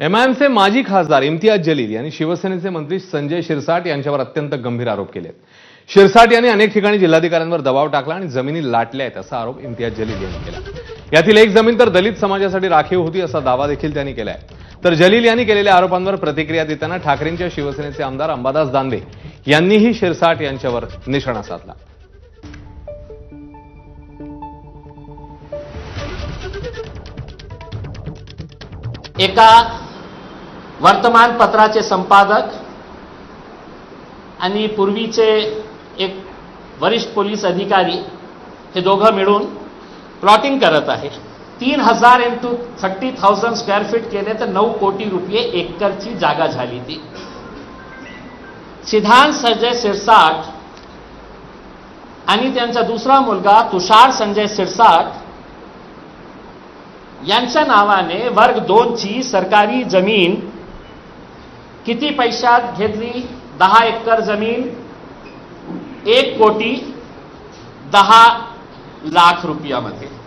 एमआयएमचे माजी खासदार इम्तियाज जलील यांनी शिवसेनेचे मंत्री संजय शिरसाट यांच्यावर अत्यंत गंभीर आरोप केले शिरसाट यांनी अनेक ठिकाणी जिल्हाधिकाऱ्यांवर दबाव टाकला आणि जमिनी लाटल्या आहेत असा आरोप इम्तियाज जलील यांनी केला. यातील एक जमीन तर दलित समाजासाठी राखीव होती असा दावा देखील त्यांनी केलाय. तर जलील यांनी केलेल्या आरोपांवर प्रतिक्रिया देताना ठाकरेंच्या शिवसेनेचे आमदार अंबादास दानवे यांनीही शिरसाट यांच्यावर निशाणा साधला. एका वर्तमानपत्राचे संपादक आणि पूर्वीचे एक वरिष्ठ पोलीस अधिकारी हे दोघं मिळून प्लॉटिंग करत आहे. तीन हजार into thirty thousand square feet केले तर नऊ कोटी रुपये एकरची जागा झाली ती. सिद्धांत संजय सिरसाट आणि त्यांचा दुसरा मुलगा तुषार संजय सिरसाट यांच्या नावाने वर्ग दोनची सरकारी जमीन किती पैशात घेतली? दहा एकर जमीन एक कोटी दहा लाख रुपयामध्ये.